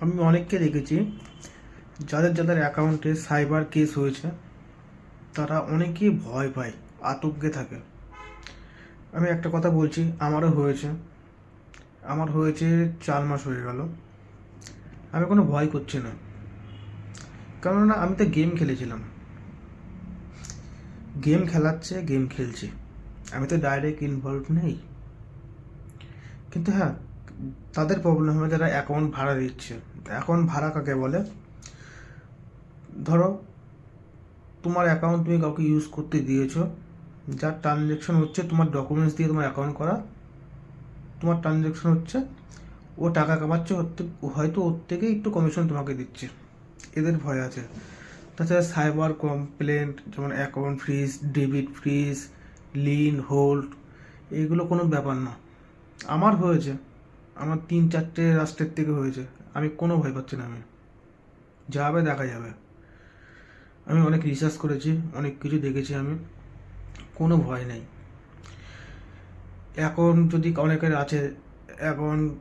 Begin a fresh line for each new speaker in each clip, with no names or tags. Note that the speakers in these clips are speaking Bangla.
আমি অনেককে দেখেছি যাদের যাদের অ্যাকাউন্টে সাইবার কেস হয়েছে, তারা অনেকেই ভয় পায়, আতঙ্কে থাকে। আমি একটা কথা বলছি, আমারও হয়েছে। আমার হয়েছে চার মাস হয়ে গেল। আমি কোনো ভয় করছি না। কেননা আমি তো গেম খেলেছিলাম। গেম খেলাচ্ছে, গেম খেলছি। আমি তো ডাইরেক্ট ইনভলভ নেই। কিন্তু হ্যাঁ তাদের প্রবলেম হবে যারা অ্যাকাউন্ট ভাড়া দিচ্ছে। অ্যাকাউন্ট ভাড়া কাকে বলে? ধরো, তোমার অ্যাকাউন্ট তুমি কাউকে ইউজ করতে দিয়েছ, যার ট্রানজ্যাকশন হচ্ছে তোমার ডকুমেন্টস দিয়ে তোমার অ্যাকাউন্ট করা, তোমার ট্রানজ্যাকশন হচ্ছে, ও টাকা কামাচ্ছে হয়তো ওর থেকে একটু কমিশন তোমাকে দিচ্ছে। এদের ভয় আছে। তাছাড়া সাইবার কমপ্লেন্ট যেমন account freeze debit freeze lien hold এগুলো কোনো ব্যাপার না। আমার হয়েছে আমার তিন চারটে রাষ্ট্রের থেকে হয়েছে। আমি কোনো ভয় পাচ্ছি না আমি। যাবে, দেখা যাবে। আমি অনেক রিসার্চ করেছি, অনেক কিছু দেখেছি আমি। কোনো ভয় নেই। এখন যদি অনেকের আছে, এখন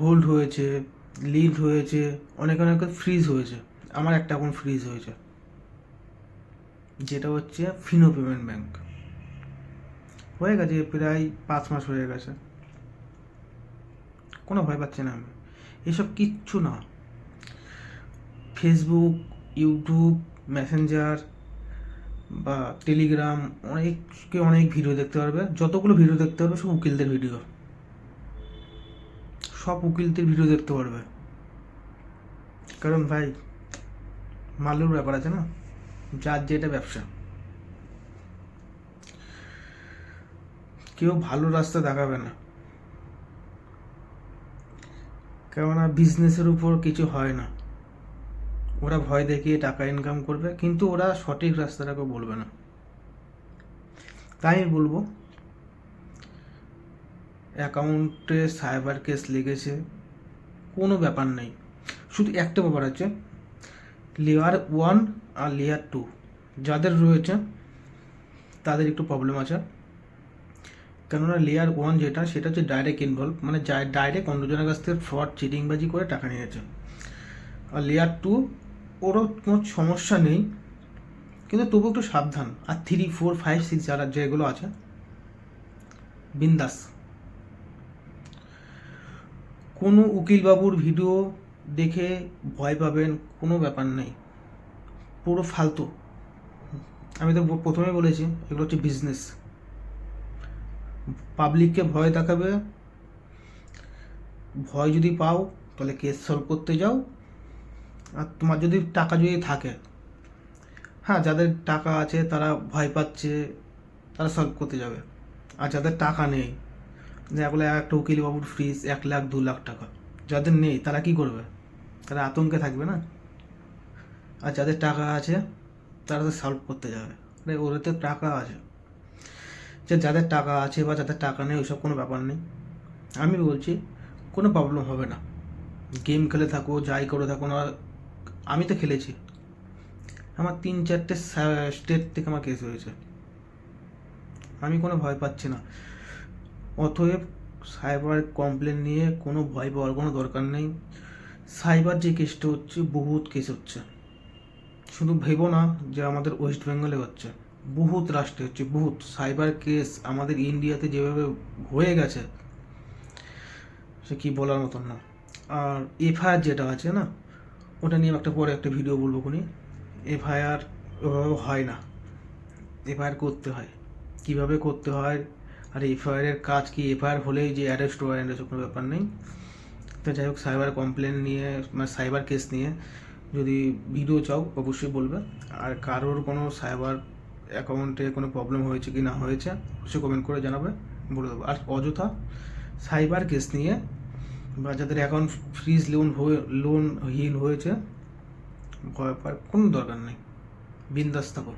হোল্ড হয়েছে লিড হয়েছে, অনেক অনেকের ফ্রিজ হয়েছে। আমার একটা এখন ফ্রিজ হয়েছে। যেটা হচ্ছে ফিনো পেমেন্ট ব্যাংক হয়ে গেছে, প্রায় পাঁচ মাস হয়ে গেছে। কোনো ভয় পাচ্ছি না আমি। এসব কিচ্ছু না। ফেসবুক ইউটিউব মেসেঞ্জার বা টেলিগ্রাম অনেককে অনেক ভিডিও দেখতে পারবে। যতগুলো ভিডিও দেখতে পারবে, সব উকিলদের ভিডিও সব উকিলদের ভিডিও দেখতে পারবে। কারণ ভাই, মালুর ব্যাপার আছে না? যার যেটা ব্যবসা। কেউ ভালো রাস্তা দেখাবে না। কেননা বিজনেসের উপর কিছু হয় না। ওরা ভয় দেখিয়ে টাকা ইনকাম করবে, কিন্তু ওরা সঠিক রাস্তাটাকে বলবে না। তাই আমি বলব অ্যাকাউন্টে সাইবার কেস লেগেছে, কোনো ব্যাপার নেই। শুধু একটা ব্যাপার আছে লেয়ার ওয়ান আর লেয়ার টু যাদের রয়েছে, তাদের একটু প্রবলেম আছে। কেননা লেয়ার ওয়ান যেটা, সেটা হচ্ছে ডাইরেক্ট ইনভলভ মানে ডাইরেক্ট অন্যজনের কাছ থেকে ফ্রড চিটিংবাজি করে টাকা নিয়েছে আর লেয়ার টু ওরও কোনো সমস্যা নেই, কিন্তু তবু একটু সাবধান। আর থ্রি ফোর ফাইভ সিক্স যারা যেগুলো আছে, বিন্দাস। কোনো উকিলবাবুর ভিডিও দেখে ভয় পাবেন, কোনো ব্যাপার নেই। পুরো ফালতু। আমি তো প্রথমে বলেছি, এগুলো হচ্ছে বিজনেস পাবলিককে ভয় দেখাবে। ভয় যদি পাও, তাহলে কেস সলভ করতে যাও। আর তোমার যদি টাকা যদি থাকে হ্যাঁ যাদের টাকা আছে তারা ভয় পাচ্ছে, তারা সলভ করতে যাবে। আর যাদের টাকা নেই যেগুলো একটা উকিল বাবুর ফিস এক লাখ, দু লাখ টাকা, যাদের নেই, তারা কি করবে? তারা আতঙ্কে থাকবে না? আর যাদের টাকা আছে, তারা তো সলভ করতে যাবে। ওদের তো টাকা আছে। যে যাদের টাকা আছে বা যাদের টাকা নেই, ওইসব কোনো ব্যাপার নেই। আমি বলছি, কোনো প্রবলেম হবে না। গেম খেলে থাকো, যাই করে থাকো, না আমি তো খেলেছি। আমার তিন চারটে স্টেট থেকে আমার কেস হয়েছে। আমি কোনো ভয় পাচ্ছি না। অতএব সাইবার কমপ্লেন নিয়ে কোনো ভয় পাওয়ার কোনো দরকার নেই। সাইবার যে কেসটা হচ্ছে, বহুত কেস হচ্ছে। শুধু ভেবো না যে আমাদের ওয়েস্ট বেঙ্গলে হচ্ছে। বহুত রাষ্ট্রে হচ্ছে, বহুত। সাইবার কেস আমাদের ইন্ডিয়াতে যেভাবে হয়ে গেছে, সে কি বলার মতন না। আর এফআইআর যেটা আছে না, ওটা নিয়ে একটা পরে একটা ভিডিও বলব খুনি। এফআইআর ওভাবে হয় না। এফআইআর করতে হয়। কীভাবে করতে হয়? আর এফআইআরের কাজ কি? এফআইআর হলেই যে অ্যারেস্ট ওয়ারেন্ট এসব কোনো ব্যাপার নেই। তো যাই হোক, সাইবার কমপ্লেন নিয়ে মানে সাইবার কেস নিয়ে যদি ভিডিও চাও, অবশ্যই বলবে। আর কারোর কোনো সাইবার অ্যাকাউন্টে কোনো প্রবলেম হয়েছে কি না হয়েছে সে কমেন্ট করে জানাবে বলে দেবো। আর অযথা সাইবার কেস নিয়ে বা যাদের অ্যাকাউন্ট ফ্রিজ লোন হয়ে লোন হীন হয়েছে, ভয় পাওয়ার কোনো দরকার নেই। বিন্দাস থাকো